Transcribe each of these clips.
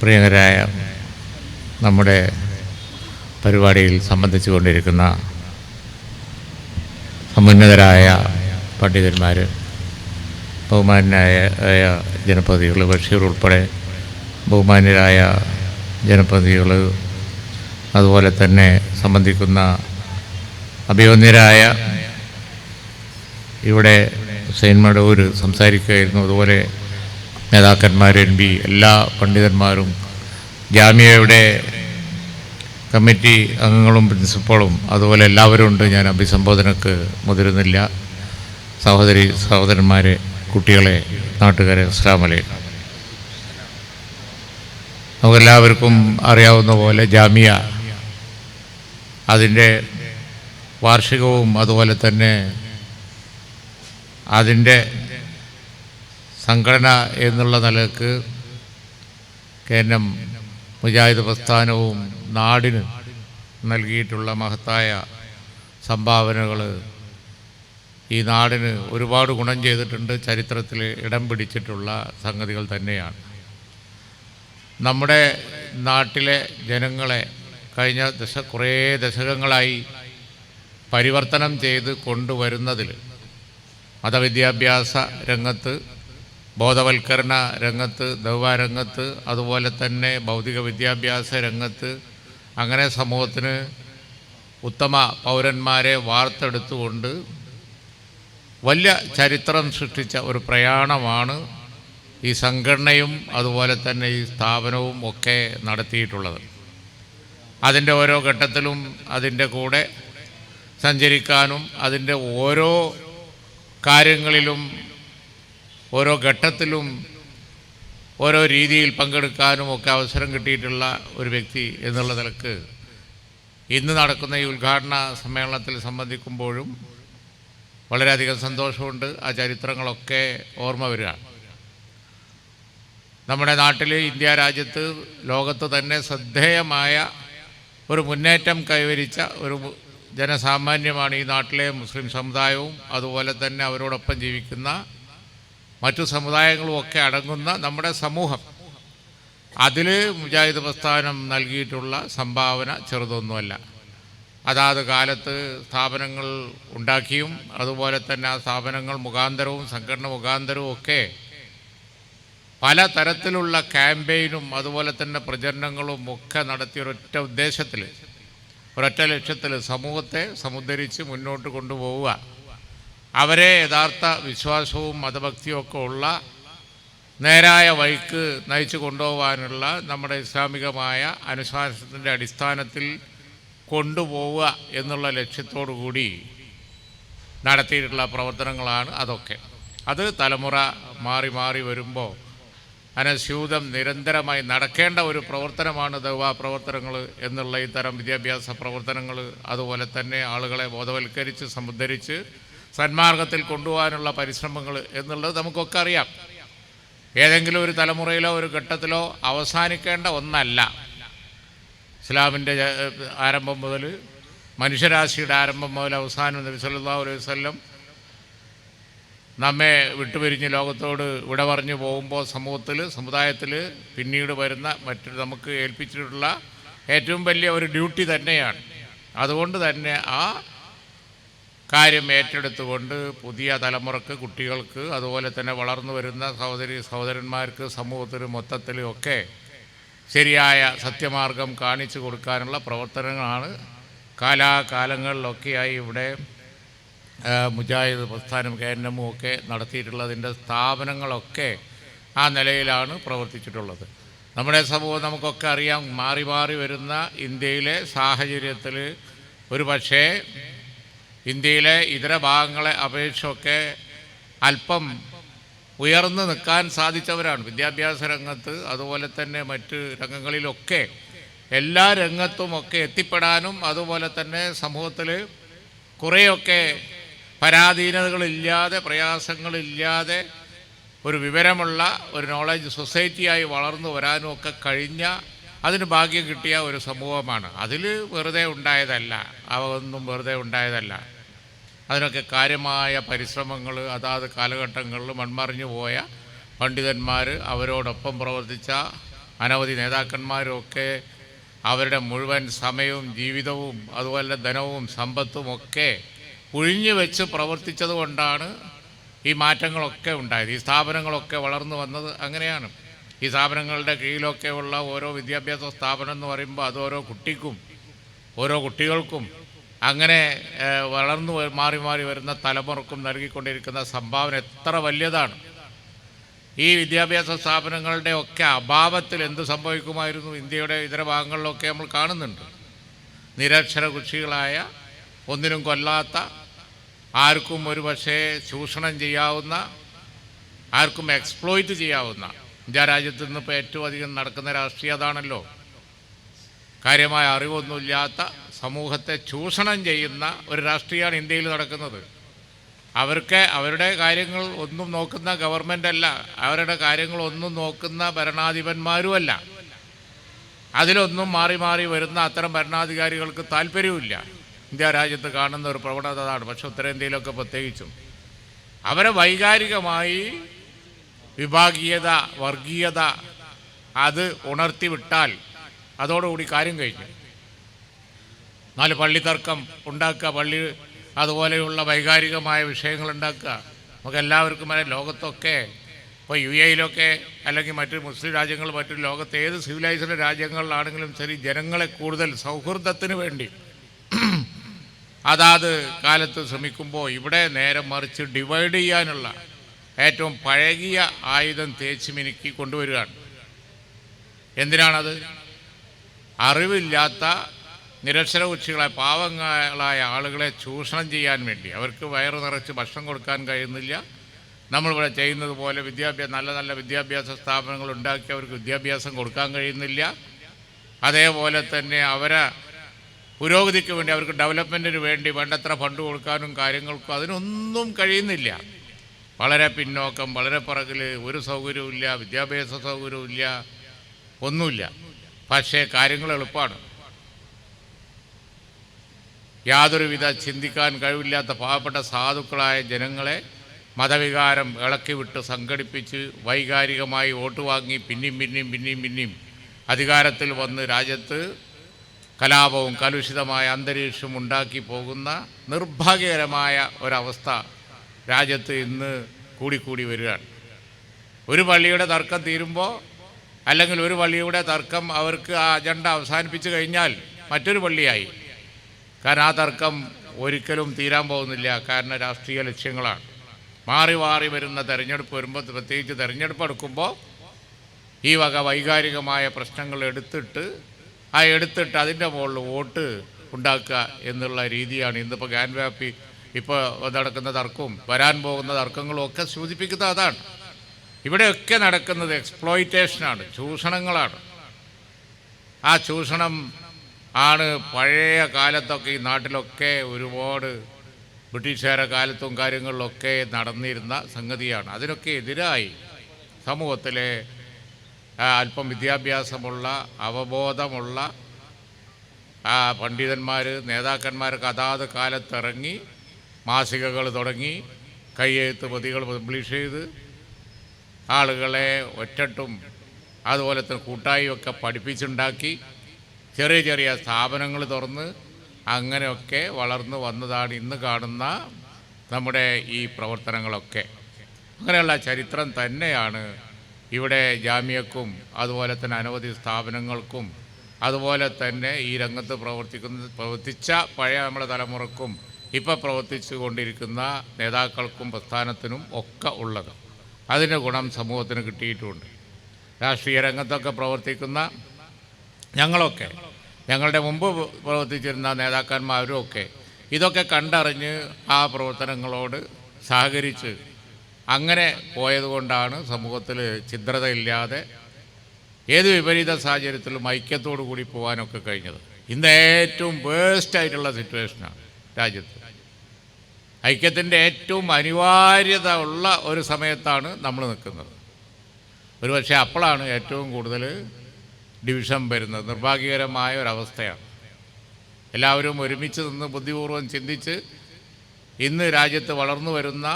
പ്രിയങ്കരായ നമ്മുടെ പരിപാടിയിൽ സംബന്ധിച്ചു കൊണ്ടിരിക്കുന്ന സമുന്നതരായ പണ്ഡിതന്മാർ ബഹുമാനായ ജനപ്രതികൾ ബഷീർ ഉൾപ്പെടെ ബഹുമാന്യരായ ജനപ്രതികൾ അതുപോലെ തന്നെ സംബന്ധിക്കുന്ന അഭിവന്യരായ ഇവിടെ ഹുസൈൻ മടവൂർ സംസാരിക്കുകയായിരുന്നു. അതുപോലെ നേതാക്കന്മാർ എൻ ബി എല്ലാ പണ്ഡിതന്മാരും ജാമ്യയുടെ കമ്മിറ്റി അംഗങ്ങളും പ്രിൻസിപ്പളും അതുപോലെ എല്ലാവരും ഉണ്ട്. ഞാൻ അഭിസംബോധനക്ക് മുതിരുന്നില്ല. സഹോദരി സഹോദരന്മാരെ കുട്ടികളെ നാട്ടുകാരെ അസ്ലാമലേ നമുക്കെല്ലാവർക്കും അറിയാവുന്ന പോലെ ജാമിയ അതിന്റെ വാർഷികവും അതുപോലെ തന്നെ അതിന്റെ സംഘടന എന്നുള്ള നിലയ്ക്ക് കേന്ദ്രം മുജാഹിദ് പ്രസ്ഥാനവും നാടിന് നൽകിയിട്ടുള്ള മഹത്തായ സംഭാവനകൾ ഈ നാടിന് ഒരുപാട് ഗുണം ചെയ്തിട്ടുണ്ട് ചരിത്രത്തിൽ ഇടം പിടിച്ചിട്ടുള്ള സംഗതികൾ തന്നെയാണ്. നമ്മുടെ നാട്ടിലെ ജനങ്ങളെ കഴിഞ്ഞ ദശ കുറേ ദശകങ്ങളായി പരിവർത്തനം ചെയ്ത് കൊണ്ടുവരുന്നതിൽ മതവിദ്യാഭ്യാസ രംഗത്ത് ബോധവൽക്കരണ രംഗത്ത് ദൗവാരംഗത്ത് അതുപോലെ തന്നെ ഭൗതിക വിദ്യാഭ്യാസ രംഗത്ത് അങ്ങനെ സമൂഹത്തിന് ഉത്തമ പൗരന്മാരെ വാർത്തെടുത്തുകൊണ്ട് വലിയ ചരിത്രം സൃഷ്ടിച്ച ഒരു പ്രയാണമാണ് ഈ സംഘടനയും അതുപോലെ തന്നെ ഈ സ്ഥാപനവും ഒക്കെ നടത്തിയിട്ടുള്ളത്. അതിന്റെ ഓരോ ഘട്ടത്തിലും അതിന്റെ കൂടെ സഞ്ചരിക്കാനും അതിന്റെ ഓരോ കാര്യങ്ങളിലും ഓരോ ഘട്ടത്തിലും ഓരോ രീതിയിൽ പങ്കെടുക്കാനും ഒക്കെ അവസരം കിട്ടിയിട്ടുള്ള ഒരു വ്യക്തി എന്നുള്ള നിലയ്ക്ക് ഇന്ന് നടക്കുന്ന ഈ ഉദ്ഘാടന സമ്മേളനത്തിൽ സംബന്ധിക്കുമ്പോഴും വളരെയധികം സന്തോഷമുണ്ട്. ആ ചരിത്രങ്ങളൊക്കെ ഓർമ്മ വരികയാണ്. നമ്മുടെ നാട്ടിൽ ഇന്ത്യ രാജ്യത്ത് ലോകത്ത് തന്നെ ശ്രദ്ധേയമായ ഒരു മുന്നേറ്റം കൈവരിച്ച ഒരു ജനസാമാന്യമാണ് ഈ നാട്ടിലെ മുസ്ലിം സമുദായവും അതുപോലെ തന്നെ അവരോടൊപ്പം ജീവിക്കുന്ന മറ്റു സമുദായങ്ങളും ഒക്കെ അടങ്ങുന്ന നമ്മുടെ സമൂഹം. അതിൽ മുജാഹിദ് പ്രസ്ഥാനം നൽകിയിട്ടുള്ള സംഭാവന ചെറുതൊന്നുമല്ല. അതാത് കാലത്ത് സ്ഥാപനങ്ങൾ ഉണ്ടാക്കിയും അതുപോലെ തന്നെ ആ സ്ഥാപനങ്ങൾ മുഖാന്തരവും സംഘടന മുഖാന്തരവും ഒക്കെ പല തരത്തിലുള്ള ക്യാമ്പയിനും അതുപോലെ തന്നെ പ്രചരണങ്ങളും ഒക്കെ നടത്തിയ ഒരൊറ്റ ഉദ്ദേശത്തിൽ ഒരൊറ്റ ലക്ഷ്യത്തിൽ സമൂഹത്തെ സമുദ്ധരിച്ച് മുന്നോട്ട് കൊണ്ടുപോവുക. അവരെ യഥാർത്ഥ വിശ്വാസവും മതഭക്തിയും ഒക്കെ ഉള്ള നേരായ വഴിക്ക് നയിച്ചു കൊണ്ടുപോകാനുള്ള നമ്മുടെ ഇസ്ലാമികമായ അനുശാസനത്തിന്റെ അടിസ്ഥാനത്തിൽ കൊണ്ടുപോവുക എന്നുള്ള ലക്ഷ്യത്തോടു കൂടി നടത്തിയിട്ടുള്ള പ്രവർത്തനങ്ങളാണ് അതൊക്കെ. അത് തലമുറ മാറി മാറി വരുമ്പോൾ അനസ്യൂതം നിരന്തരമായി നടക്കേണ്ട ഒരു പ്രവർത്തനമാണ് ദവാ പ്രവർത്തനങ്ങൾ എന്നുള്ള ഇത്തരം വിദ്യാഭ്യാസ പ്രവർത്തനങ്ങൾ അതുപോലെ തന്നെ ആളുകളെ ബോധവൽക്കരിച്ച് സമുദ്ധരിച്ച് സന്മാർഗത്തിൽ കൊണ്ടുപോകാനുള്ള പരിശ്രമങ്ങൾ എന്നുള്ളത് നമുക്കൊക്കെ അറിയാം. ഏതെങ്കിലും ഒരു തലമുറയിലോ ഒരു ഘട്ടത്തിലോ അവസാനിക്കേണ്ട ഒന്നല്ല. ഇസ്ലാമിന്റെ ആരംഭം മുതൽ മനുഷ്യരാശിയുടെ ആരംഭം മുതൽ അവസാനം നബി സല്ലല്ലാഹു അലൈഹി വസല്ലം നമ്മെ വിട്ടുപിരിഞ്ഞ് ലോകത്തോട് വിട പറഞ്ഞു പോകുമ്പോൾ സമൂഹത്തിൽ സമുദായത്തിൽ പിന്നീട് വരുന്ന മറ്റു നമുക്ക് ഏൽപ്പിച്ചിട്ടുള്ള ഏറ്റവും വലിയ ഒരു ഡ്യൂട്ടി തന്നെയാണ്. അതുകൊണ്ട് തന്നെ ആ കാര്യം ഏറ്റെടുത്തുകൊണ്ട് പുതിയ തലമുറയ്ക്ക് കുട്ടികൾക്ക് അതുപോലെ തന്നെ വളർന്നു വരുന്ന സഹോദരി സഹോദരന്മാർക്ക് സമൂഹത്തിന് മൊത്തത്തിലും ഒക്കെ ശരിയായ സത്യമാർഗം കാണിച്ചു കൊടുക്കാനുള്ള പ്രവർത്തനങ്ങളാണ് കാലാകാലങ്ങളിലൊക്കെയായി ഇവിടെ മുജാഹിദ് പ്രസ്ഥാനം കേന്ദ്രമും ഒക്കെ നടത്തിയിട്ടുള്ളതിന്റെ സ്ഥാപനങ്ങളൊക്കെ ആ നിലയിലാണ് പ്രവർത്തിച്ചിട്ടുള്ളത്. നമ്മുടെ സമൂഹം നമുക്കൊക്കെ അറിയാം മാറി മാറി വരുന്ന ഇന്ത്യയിലെ സാഹചര്യത്തിൽ ഒരു പക്ഷേ ഇന്ത്യയിലെ ഇതര ഭാഗങ്ങളെ അപേക്ഷയൊക്കെ അല്പം ഉയർന്നു നിൽക്കാൻ സാധിച്ചവരാണ്. വിദ്യാഭ്യാസ രംഗത്ത് അതുപോലെ തന്നെ മറ്റ് രംഗങ്ങളിലൊക്കെ എല്ലാ രംഗത്തുമൊക്കെ എത്തിപ്പെടാനും അതുപോലെ തന്നെ സമൂഹത്തിൽ കുറേയൊക്കെ പരാധീനതകളില്ലാതെ പ്രയാസങ്ങളില്ലാതെ ഒരു വിവരമുള്ള ഒരു നോളജ് സൊസൈറ്റിയായി വളർന്നു വരാനും ഒക്കെ കഴിഞ്ഞ അതിന് ഭാഗ്യം കിട്ടിയ ഒരു സമൂഹമാണ്. അതിൽ വെറുതെ ഉണ്ടായതല്ല. അവ ഒന്നും വെറുതെ ഉണ്ടായതല്ല. അതിനൊക്കെ കാര്യമായ പരിശ്രമങ്ങൾ അതാത് കാലഘട്ടങ്ങളിൽ മൺമറിഞ്ഞു പോയ പണ്ഡിതന്മാർ അവരോടൊപ്പം പ്രവർത്തിച്ച അനവധി നേതാക്കന്മാരൊക്കെ അവരുടെ മുഴുവൻ സമയവും ജീവിതവും അതുപോലെ ധനവും സമ്പത്തും ഒക്കെ ഒഴിഞ്ഞു വെച്ച് പ്രവർത്തിച്ചത് കൊണ്ടാണ് ഈ മാറ്റങ്ങളൊക്കെ ഉണ്ടായത്. ഈ സ്ഥാപനങ്ങളൊക്കെ വളർന്നു വന്നത് അങ്ങനെയാണ്. ഈ സ്ഥാപനങ്ങളുടെ കീഴിലൊക്കെ ഉള്ള ഓരോ വിദ്യാഭ്യാസ സ്ഥാപനം എന്ന് പറയുമ്പോൾ അത് ഓരോ കുട്ടിക്കും ഓരോ കുട്ടികൾക്കും അങ്ങനെ വളർന്നു മാറി മാറി വരുന്ന തലമുറക്കും നൽകിക്കൊണ്ടിരിക്കുന്ന സംഭാവന എത്ര വലിയതാണ്. ഈ വിദ്യാഭ്യാസ സ്ഥാപനങ്ങളുടെ ഒക്കെ അഭാവത്തിൽ എന്ത് സംഭവിക്കുമായിരുന്നു ഇന്ത്യയുടെ ഇതര ഭാഗങ്ങളിലൊക്കെ നമ്മൾ കാണുന്നുണ്ട്. നിരക്ഷര കുഷികളായ ഒന്നിനും കൊല്ലാത്ത ആർക്കും ഒരു പക്ഷേ ചൂഷണം ചെയ്യാവുന്ന ആർക്കും എക്സ്പ്ലോയിറ്റ് ചെയ്യാവുന്ന ഇന്ത്യ രാജ്യത്ത് നിന്ന് ഇപ്പോൾ ഏറ്റവും അധികം നടക്കുന്ന രാഷ്ട്രീയതാണല്ലോ കാര്യമായ അറിവൊന്നുമില്ലാത്ത സമൂഹത്തെ ചൂഷണം ചെയ്യുന്ന ഒരു രാഷ്ട്രീയമാണ് ഇന്ത്യയിൽ നടക്കുന്നത്. അവർക്ക് അവരുടെ കാര്യങ്ങൾ ഒന്നും നോക്കുന്ന ഗവൺമെന്റ് അല്ല. അവരുടെ കാര്യങ്ങൾ ഒന്നും നോക്കുന്ന ഭരണാധിപന്മാരുമല്ല. അതിലൊന്നും മാറി മാറി വരുന്ന അത്തരം ഭരണാധികാരികൾക്ക് താല്പര്യവുമില്ല. ഇന്ത്യ രാജ്യത്ത് കാണുന്ന ഒരു പ്രവണത അതാണ് പക്ഷെ ഉത്തരേന്ത്യയിലൊക്കെ പ്രത്യേകിച്ചും. അവരെ വൈകാരികമായി വിഭാഗീയത വർഗീയത അത് ഉണർത്തി വിട്ടാൽ അതോടുകൂടി കാര്യം കഴിഞ്ഞു. നാല് പള്ളി തർക്കം ഉണ്ടാക്കുക പള്ളി അതുപോലെയുള്ള വൈകാരികമായ വിഷയങ്ങൾ ഉണ്ടാക്കുക. നമുക്ക് എല്ലാവർക്കും ലോകത്തൊക്കെ ഇപ്പോൾ യു എയിലൊക്കെ അല്ലെങ്കിൽ മറ്റു മുസ്ലിം രാജ്യങ്ങൾ മറ്റു ലോകത്തെ ഏത് സിവിലൈസ്ഡ് രാജ്യങ്ങളിലാണെങ്കിലും ശരി ജനങ്ങളെ കൂടുതൽ സൗഹൃദത്തിന് വേണ്ടി. അതാത് കാലത്ത് ശ്രമിക്കുമ്പോൾ ഇവിടെ നേരെ മറിച്ച് ഡിവൈഡ് ചെയ്യാനുള്ള ഏറ്റവും പഴകിയ ആയുധം തേച്ച് മിനുക്കി കൊണ്ടുവരികയാണ്. എന്തിനാണത്? അറിവില്ലാത്ത നിരക്ഷരകുച്ചികളായ പാവങ്ങളായ ആളുകളെ ചൂഷണം ചെയ്യാൻ വേണ്ടി. അവർക്ക് വയറു നിറച്ച് ഭക്ഷണം കൊടുക്കാൻ കഴിയുന്നില്ല. നമ്മളിവിടെ ചെയ്യുന്നത് പോലെ വിദ്യാഭ്യാസ നല്ല നല്ല വിദ്യാഭ്യാസ സ്ഥാപനങ്ങൾ ഉണ്ടാക്കി അവർക്ക് വിദ്യാഭ്യാസം കൊടുക്കാൻ കഴിയുന്നില്ല. അതേപോലെ തന്നെ അവരെ പുരോഗതിക്ക് വേണ്ടി അവർക്ക് ഡെവലപ്മെന്റിന് വേണ്ടി വേണ്ടത്ര ഫണ്ട് കൊടുക്കാനും കാര്യങ്ങൾക്കും അതിനൊന്നും കഴിയുന്നില്ല. വളരെ പിന്നോക്കം വളരെ പിറകിൽ ഒരു സൗകര്യവും ഇല്ല വിദ്യാഭ്യാസ സൗകര്യവും ഇല്ല ഒന്നുമില്ല. പക്ഷേ കാര്യങ്ങൾ എളുപ്പമാണ്. യാതൊരുവിധ ചിന്തിക്കാൻ കഴിവില്ലാത്ത പാവപ്പെട്ട സാധുക്കളായ ജനങ്ങളെ മതവികാരം ഇളക്കിവിട്ട് സംഘടിപ്പിച്ച് വൈകാരികമായി വോട്ട് വാങ്ങി പിന്നെയും പിന്നെയും പിന്നെയും പിന്നെയും അധികാരത്തിൽ വന്ന് രാജ്യത്ത് കലാപവും കലുഷിതമായ അന്തരീക്ഷം ഉണ്ടാക്കി പോകുന്ന നിർഭാഗ്യകരമായ ഒരവസ്ഥ രാജ്യത്ത് ഇന്ന് കൂടിക്കൂടി വരികയാണ്. ഒരു പള്ളിയുടെ തർക്കം തീരുമ്പോൾ അല്ലെങ്കിൽ ഒരു പള്ളിയുടെ തർക്കം അവർക്ക് ആ അജണ്ട അവസാനിപ്പിച്ച് കഴിഞ്ഞാൽ മറ്റൊരു പള്ളിയായി. കാരണം ആ തർക്കം ഒരിക്കലും തീരാൻ പോകുന്നില്ല. കാരണം രാഷ്ട്രീയ ലക്ഷ്യങ്ങളാണ്. മാറി മാറി വരുന്ന തെരഞ്ഞെടുപ്പ് വരുമ്പോൾ പ്രത്യേകിച്ച് തെരഞ്ഞെടുപ്പ് എടുക്കുമ്പോൾ ഈ വക വൈകാരികമായ പ്രശ്നങ്ങൾ എടുത്തിട്ട് ആ എടുത്തിട്ട് അതിന്റെ മുകളിൽ വോട്ട് ഉണ്ടാക്കുക എന്നുള്ള രീതിയാണ് ഇന്നിപ്പോൾ ഗാൻ വ്യാപി ഇപ്പോൾ നടക്കുന്ന തർക്കവും വരാൻ പോകുന്ന തർക്കങ്ങളും ഒക്കെ സൂചിപ്പിക്കുന്നത് അതാണ്. ഇവിടെയൊക്കെ നടക്കുന്നത് എക്സ്പ്ലോയിറ്റേഷനാണ് ചൂഷണങ്ങളാണ്. ആ ചൂഷണം ആണ് പഴയ കാലത്തൊക്കെ ഈ നാട്ടിലൊക്കെ ഒരുപാട് ബ്രിട്ടീഷുകാരുടെ കാലത്തും കാര്യങ്ങളിലൊക്കെ നടന്നിരുന്ന സംഗതിയാണ്. അതിനൊക്കെ എതിരായി സമൂഹത്തിലെ അല്പം വിദ്യാഭ്യാസമുള്ള അവബോധമുള്ള പണ്ഡിതന്മാർ നേതാക്കന്മാരൊക്കെ അതാത് കാലത്തിറങ്ങി മാസികകൾ തുടങ്ങി കയ്യെഴുത്ത് പ്രതികൾ പബ്ലിഷ് ചെയ്ത് ആളുകളെ ഒറ്റട്ടും അതുപോലെ തന്നെ കൂട്ടായും പഠിപ്പിച്ചുണ്ടാക്കി ചെറിയ ചെറിയ സ്ഥാപനങ്ങൾ തുറന്ന് അങ്ങനെയൊക്കെ വളർന്നു വന്നതാണ് ഇന്ന് കാണുന്ന നമ്മുടെ ഈ പ്രവർത്തനങ്ങളൊക്കെ. അങ്ങനെയുള്ള ചരിത്രം തന്നെയാണ് ഇവിടെ ജാമ്യക്കും അതുപോലെ തന്നെ അനവധി സ്ഥാപനങ്ങൾക്കും അതുപോലെ തന്നെ ഈ രംഗത്ത് പ്രവർത്തിക്കുന്ന പ്രവർത്തിച്ച പഴയ നമ്മുടെ തലമുറക്കും ഇപ്പോൾ പ്രവർത്തിച്ചു കൊണ്ടിരിക്കുന്ന നേതാക്കൾക്കും പ്രസ്ഥാനത്തിനും ഒക്കെ ഉള്ളത്. അതിന്റെ ഗുണം സമൂഹത്തിന് കിട്ടിയിട്ടുമുണ്ട് രാഷ്ട്രീയ രംഗത്തൊക്കെ പ്രവർത്തിക്കുന്ന ഞങ്ങളൊക്കെ. ഞങ്ങളുടെ മുമ്പ് പ്രവർത്തിച്ചിരുന്ന നേതാക്കന്മാരും ഒക്കെ ഇതൊക്കെ കണ്ടറിഞ്ഞ് ആ പ്രവർത്തനങ്ങളോട് സഹകരിച്ച് അങ്ങനെ പോയതുകൊണ്ടാണ് സമൂഹത്തിൽ ഛിദ്രതയില്ലാതെ ഏത് വിപരീത സാഹചര്യത്തിലും ഐക്യത്തോടു കൂടി പോകാനൊക്കെ കഴിഞ്ഞത്. ഇന്ന് ഏറ്റവും വേസ്റ്റ് ആയിട്ടുള്ള സിറ്റുവേഷനാണ് രാജ്യത്ത്. ഐക്യത്തിന്റെ ഏറ്റവും അനിവാര്യത ഉള്ള ഒരു സമയത്താണ് നമ്മൾ നിൽക്കുന്നത് ഒരുപക്ഷെ അപ്പോഴാണ് ഏറ്റവും കൂടുതൽ ഡിവിഷൻ വരുന്നത്. നിർഭാഗ്യകരമായ ഒരവസ്ഥയാണ്. എല്ലാവരും ഒരുമിച്ച് നിന്ന് ബുദ്ധിപൂർവം ചിന്തിച്ച് ഇന്ന് രാജ്യത്ത് വളർന്നു വരുന്ന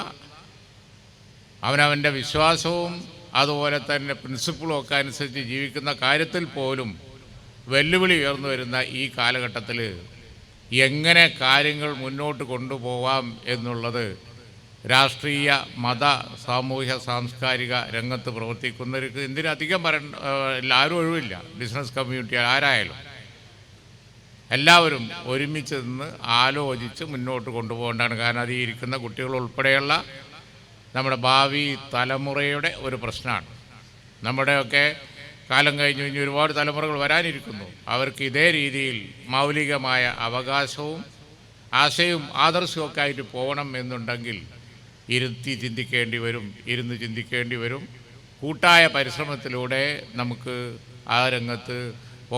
അവനവന്റെ വിശ്വാസവും അതുപോലെ തന്നെ പ്രിൻസിപ്പിളും ഒക്കെ അനുസരിച്ച് ജീവിക്കുന്ന കാര്യത്തിൽ പോലും വെല്ലുവിളി ഉയർന്നു വരുന്ന ഈ കാലഘട്ടത്തിൽ എങ്ങനെ കാര്യങ്ങൾ മുന്നോട്ട് കൊണ്ടുപോകാം എന്നുള്ളത് രാഷ്ട്രീയ മത സാമൂഹ്യ സാംസ്കാരിക രംഗത്ത് പ്രവർത്തിക്കുന്നവർക്ക് എന്തിനധികം ഏഹ് ആരും ഒഴിവില്ല. ബിസിനസ് കമ്മ്യൂണിറ്റി ആരായാലും. എല്ലാവരും ഒരുമിച്ച് നിന്ന് ആലോചിച്ച് മുന്നോട്ട് കൊണ്ടുപോകേണ്ടതാണ്. കാരണം അത് ഇരിക്കുന്ന കുട്ടികൾ ഉൾപ്പെടെയുള്ള നമ്മുടെ ഭാവി തലമുറയുടെ ഒരു പ്രശ്നമാണ്. നമ്മുടെയൊക്കെ കാലം കഴിഞ്ഞ് കഴിഞ്ഞ് ഒരുപാട് തലമുറകൾ വരാനിരിക്കുന്നു. അവർക്ക് ഇതേ രീതിയിൽ മൗലികമായ അവകാശവും ആശയവും ആദർശവും ഒക്കെ ആയിട്ട് പോകണം എന്നുണ്ടെങ്കിൽ ഇരുത്തി ചിന്തിക്കേണ്ടി വരും ഇരുന്ന് ചിന്തിക്കേണ്ടി വരും. കൂട്ടായ പരിശ്രമത്തിലൂടെ നമുക്ക് ആ രംഗത്ത്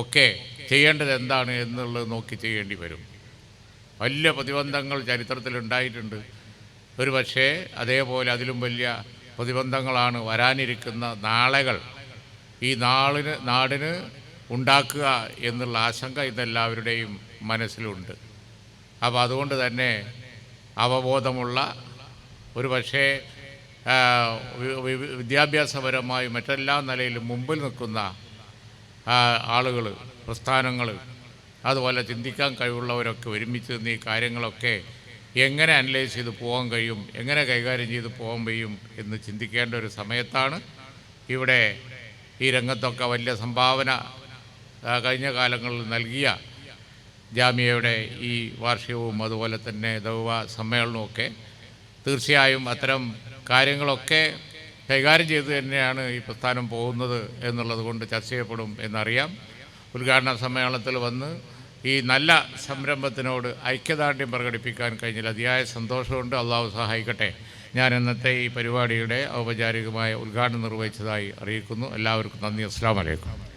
ഒക്കെ ചെയ്യേണ്ടത് എന്താണ് എന്നുള്ളത് നോക്കി ചെയ്യേണ്ടി വരും. വലിയ പ്രതിബന്ധങ്ങൾ ചരിത്രത്തിൽ ഉണ്ടായിട്ടുണ്ട്. ഒരു പക്ഷേ അതേപോലെ അതിലും വലിയ പ്രതിബന്ധങ്ങളാണ് വരാനിരിക്കുന്ന നാളകൾ ഈ നാളിന് നാടിന് ഉണ്ടാക്കുക എന്നുള്ള ആശങ്ക ഇതെല്ലാവരുടെയും മനസ്സിലുണ്ട്. അപ്പോൾ അതുകൊണ്ട് തന്നെ അവബോധമുള്ള ഒരു പക്ഷേ വിദ്യാഭ്യാസപരമായി മറ്റെല്ലാ നിലയിലും മുമ്പിൽ നിൽക്കുന്ന ആളുകൾ പ്രസ്ഥാനങ്ങൾ അതുപോലെ ചിന്തിക്കാൻ കഴിവുള്ളവരൊക്കെ ഒരുമിച്ച് നിന്ന് ഈ കാര്യങ്ങളൊക്കെ എങ്ങനെ അനലൈസ് ചെയ്ത് പോകാൻ കഴിയും എങ്ങനെ കൈകാര്യം ചെയ്ത് പോകാൻ കഴിയും എന്ന് ചിന്തിക്കേണ്ട ഒരു സമയത്താണ് ഇവിടെ ഈ രംഗത്തൊക്കെ വലിയ സംഭാവന കഴിഞ്ഞ കാലങ്ങളിൽ നൽകിയ ജാമ്യയുടെ ഈ വാർഷികവും അതുപോലെ തന്നെ ദൗവ സമ്മേളനവും തീർച്ചയായും അത്തരം കാര്യങ്ങളൊക്കെ കൈകാര്യം ചെയ്ത് തന്നെയാണ് ഈ പ്രസ്ഥാനം പോകുന്നത് എന്നുള്ളത് കൊണ്ട് ചർച്ച ചെയ്യപ്പെടും എന്നറിയാം. ഉദ്ഘാടന സമ്മേളനത്തിൽ വന്ന് ഈ നല്ല സംരംഭത്തിനോട് ഐക്യദാർഢ്യം പ്രകടിപ്പിക്കാൻ കഴിഞ്ഞാൽ അതിയായ സന്തോഷമുണ്ട്. അള്ളാഹു സഹായിക്കട്ടെ. ഞാൻ ഇന്നത്തെ ഈ പരിപാടിയുടെ ഔപചാരികമായ ഉദ്ഘാടനം നിർവഹിച്ചതായി അറിയിക്കുന്നു. എല്ലാവർക്കും നന്ദി. അസ്സാം വലൈക്കും